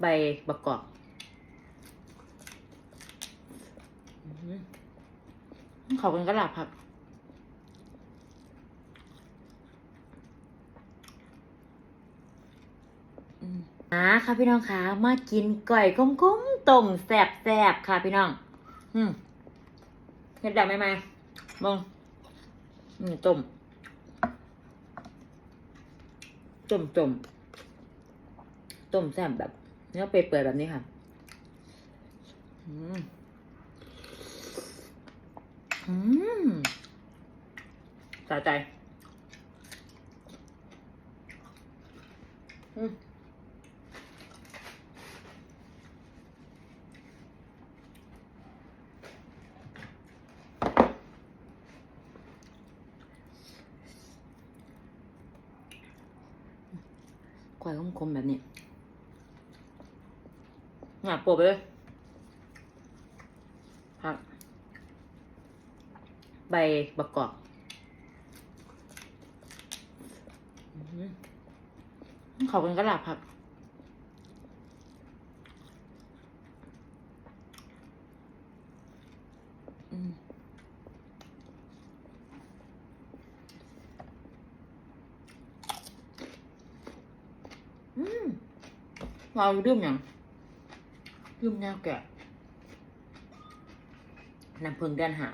ใบประกอบอื้อหือเขาเป็นกระลาบผักอืมอ่าค่ะพี่น้องคะมากินก่อยก้มก้มๆต้มแสบแสบๆค่ะพี่น้อง อืมเห็ดดับไหมไหมมองอืมต้มต้มต้มต้มแซ่บแบบ นื้อเปื่อยๆแบบนี้ค่ะอืมอืมสะใจอืมกล้วยคมๆแบบนี้ หนาโปะไปเลยผักใบประกอบอื้อหือเขาเป็นกระลาบผักอืมเราดื่มอยัง ดื่มแนวแกะน้ำผึ้งเดือนหา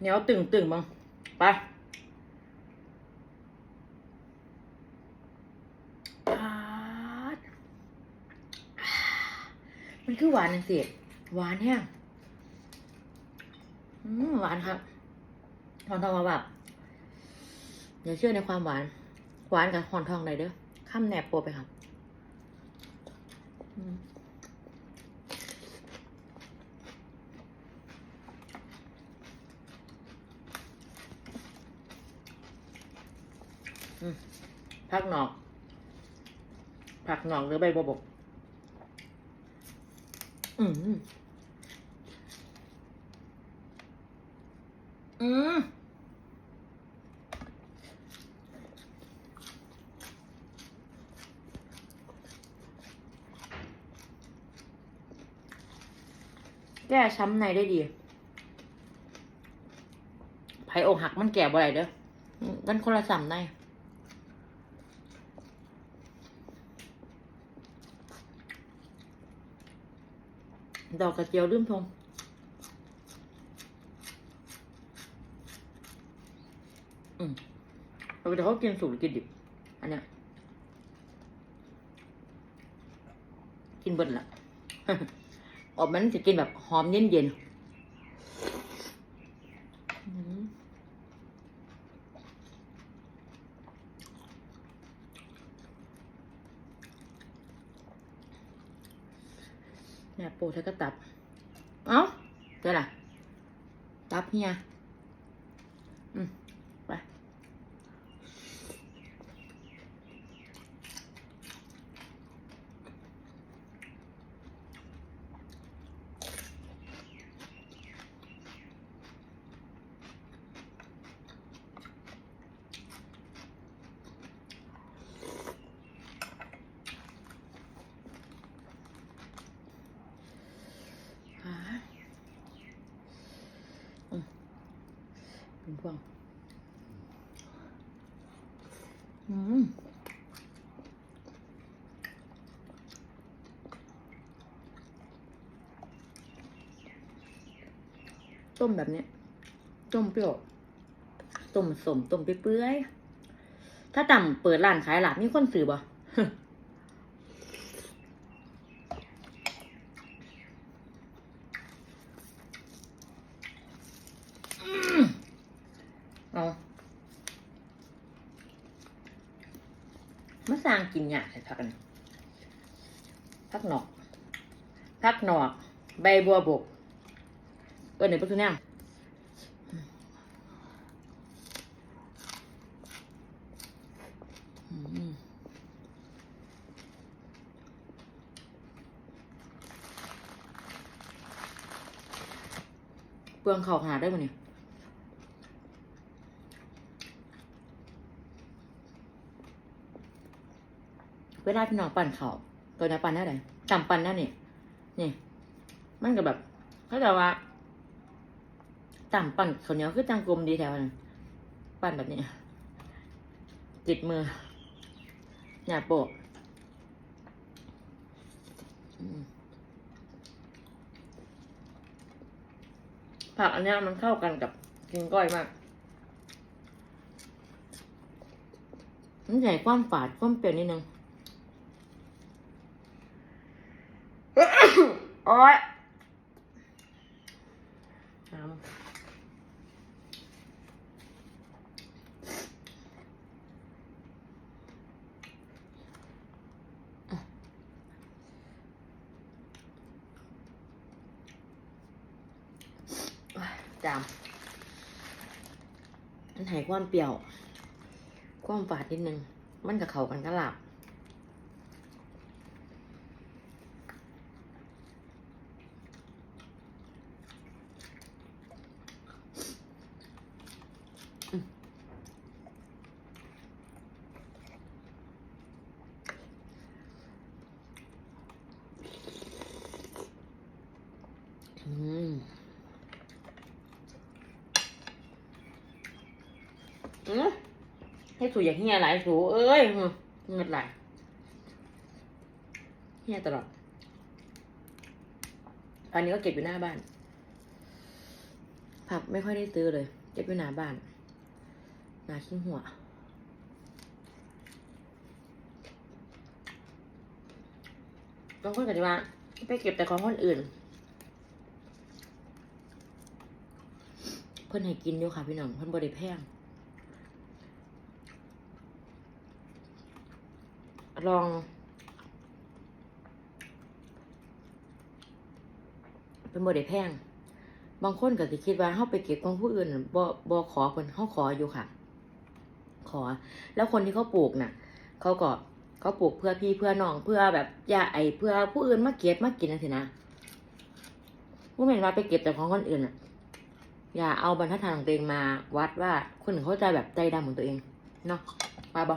เหนียวตึงตึงๆบ้างไปปาดมันคือหวานจังสิหวานแห้งอืมหวานครับ หอนทองมาแบบอย่าเชื่อในความหวาน หวานกับหอนทองเลยเด้อข้ามแหนบโปรไปครับผักหนอก ผักหนอกหรือใบบัวบก อืม อืมแก้ช้ำในได้ดีไผ่อกหักมันแก่บ่ไรเด้อมันคนละสามในดอกกระเจียวลืมทง มเราจะเขากินสุกหรือกินดิบ อันเนี้ย กินเบิดละออกมันจะกินแบบหอมเย็นเย็นๆเนี่ยโปรใช้ก็ตับ เอ้าเดี๋ยวล่ะ ตับเฮียอืม ไป หาอืม เป็นพวงอืมต้มแบบนี้ ต้มเปรี้ยว ต้มสม ต้มเปื่อยถ้าต่ำเปิดร้านขายหลาบมีคนซื้อบ่ เอามาสร้างกินหยาใส่พักกันพักหนอกพักหนอก ใบบัวบก เออไหนปักทุเนี่ยอืมปลืองเข่าขนาได้มั้เนี่ย เวลาพี่น้องปั่นเขาตัวนี้ปั่นได้ไหนจำปั่นได้เนี่ยนี่มันก็แบบเขาจะว่าต่ำปั่นเขาวเนียคือจังกลมดีแถวนั้นปั่นแบบนี้ติดมือหยาโปะผักอันนี้มันเข้ากันกับกินก้อยมากมันใหญ่ความฝาดความเปรี้ยวนิดนึง โอ๊ยน้ำจามมันใหายความเปรี้ยว ความฝาดนิดนึง มันกับเขากันก็หลับ อืมอืม ให้สูอย่างเฮียหลายสูเอ้ยเงิดหลายเฮียตลอด อันนี้ก็เก็บอยู่หน้าบ้าน ผักไม่ค่อยได้ซื้อเลย เก็บอยู่หน้าบ้าน หน้าขี้หัวบางคนก็จะว่าไปเก็บแต่ของคนอื่น เพิ่นให้กินอยู่ค่ะพี่น้อง เพิ่นบริแพง ลอง เป็นบริแพง บางคนก็สิคิดว่าเฮาไปเก็บของผู้อื่นบ่บ่ขอเพิ่นเฮาขออยู่ค่ะ ขอ แล้วคนที่เขาปลูกน่ะ เขาก็เขาปลูกเพื่อพี่เพื่อน้องเพื่อแบบอย่าไอเพื่อผู้อื่นมาเก็บมากินนั่นสินะว่าเห็นว่าไปเก็บแต่ของคนอื่นอะ อย่าเอาบรรทัดฐานของตัวเองมาวัดว่าคนอื่นเขาใจแบบใจดำของตัวเองเนาะมาบอ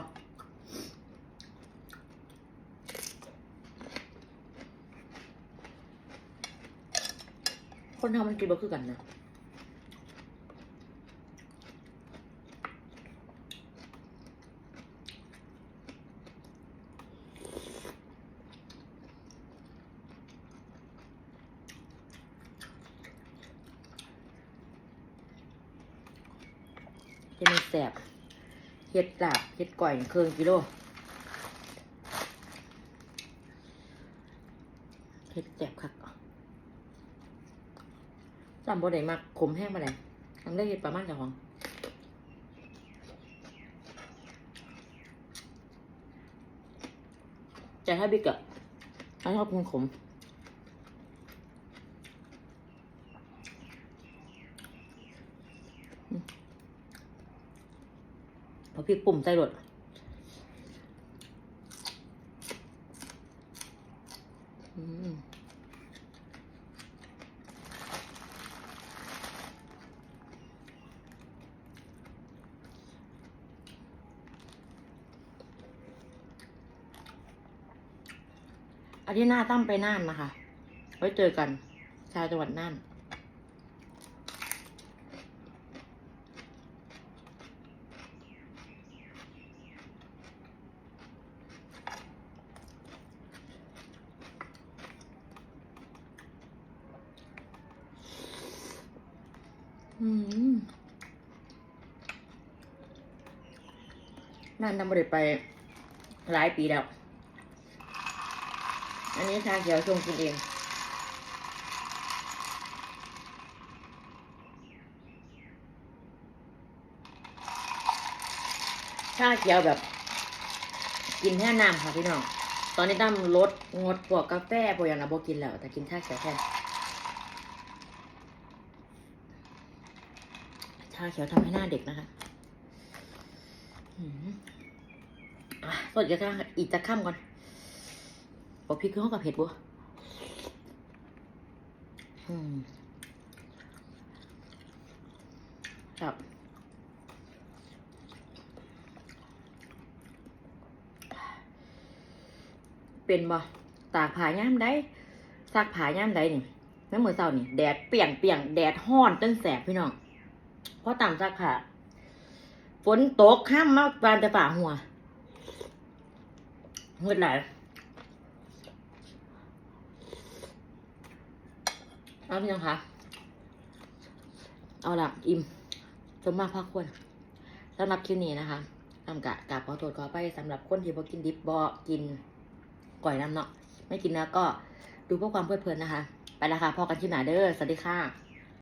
คนทำมันกินบ่คือกันนะจะมีแสบเห็ดลาบเห็ดก่อยเครื่องกิโลเห็ดแสบคัก จำบ่ได้มากขมแห้งมาเลยทำได้เห็ดประมาณกับของแต่ถ้าบิ๊กอะถ้าชอบกินขมพอพริกปุ่มใส่รถอืม อาทิตย์หน้าตั้มไปน่านนะคะ ไว้เจอกัน ชาวจังหวัดน่านอืมนั่นทำบริไปหลายปีแล้ว อันนี้ชาเขียวชงกินเองชาเขียวแบบ กินแค่น้ำค่ะพี่น้อง ตอนนี้ตั้มลดงดพวกกาแฟพวกอย่างนะโบกินแล้วแต่กินชาเขียวแทนชาเขียวทำให้หน้าเด็กนะคะอืมอะสดจะข้างอีกจะข้ามก่อน บอกพริกคือห้องกับเผ็ดบัวอืมครับเป็นบ่ตากผ้าย่ามใดซักผ้าย่ามใดนี่แม่มือเศร้านี่ แดดเปรี่ยงเปรี่ยงแดดห้อนจนแสบพี่น้องเพราะตามซักผ้าฝนตกห้ามมาบานแต่ฝ่าหัวเงิดไหลายเอาพี่น้องคะ เอาละอิ่มสมมากพักควรสำหรับคลิปนี้นะคะทำกะกาบขอโทษขอไปสำหรับคนที่บ่กินดิบบอกินก่อยน้ำเนาะไม่กินนื้อก็ดูเพื่อความเพลิดเพลินนะคะ ไปละค่ะพอกันที่หนาเด้อสวัสดีค่ะ